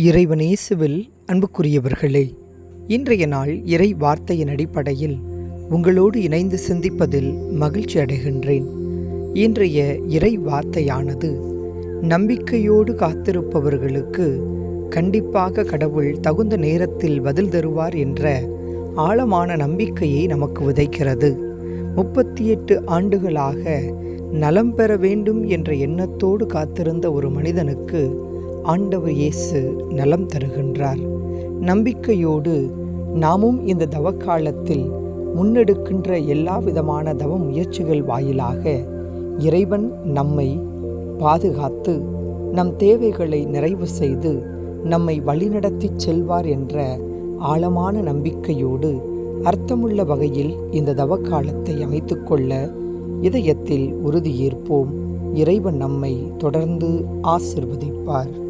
இறைவன் இயேசுவில் அன்புக்குரியவர்களே இன்றைய நாள் இறை வார்த்தையின் அடிப்படையில் உங்களோடு இணைந்து சிந்திப்பதில் மகிழ்ச்சி அடைகின்றேன். இன்றைய இறை வார்த்தையானது நம்பிக்கையோடு காத்திருப்பவர்களுக்கு கண்டிப்பாக கடவுள் தகுந்த நேரத்தில் பதில் தருவார் என்ற ஆழமான நம்பிக்கையை நமக்கு விதைக்கிறது முப்பத்தி எட்டு ஆண்டுகளாக நலம் பெற வேண்டும் என்ற எண்ணத்தோடு காத்திருந்த ஒரு மனிதனுக்கு ஆண்டவர் இயேசு நலம் தருகின்றார். நம்பிக்கையோடு நாமும் இந்த தவக்காலத்தில் முன்னெடுக்கின்ற எல்லா விதமான தவ முயற்சிகள் வாயிலாக இறைவன் நம்மை பாதுகாத்து நம் தேவைகளை நிறைவு செய்து நம்மை வழிநடத்திச் செல்வார் என்ற ஆழமான நம்பிக்கையோடு அர்த்தமுள்ள வகையில் இந்த தவக்காலத்தை அமைத்துக்கொள்ள இதயத்தில் உறுதியேற்போம். இறைவன் நம்மை தொடர்ந்து ஆசிர்வதிப்பார்.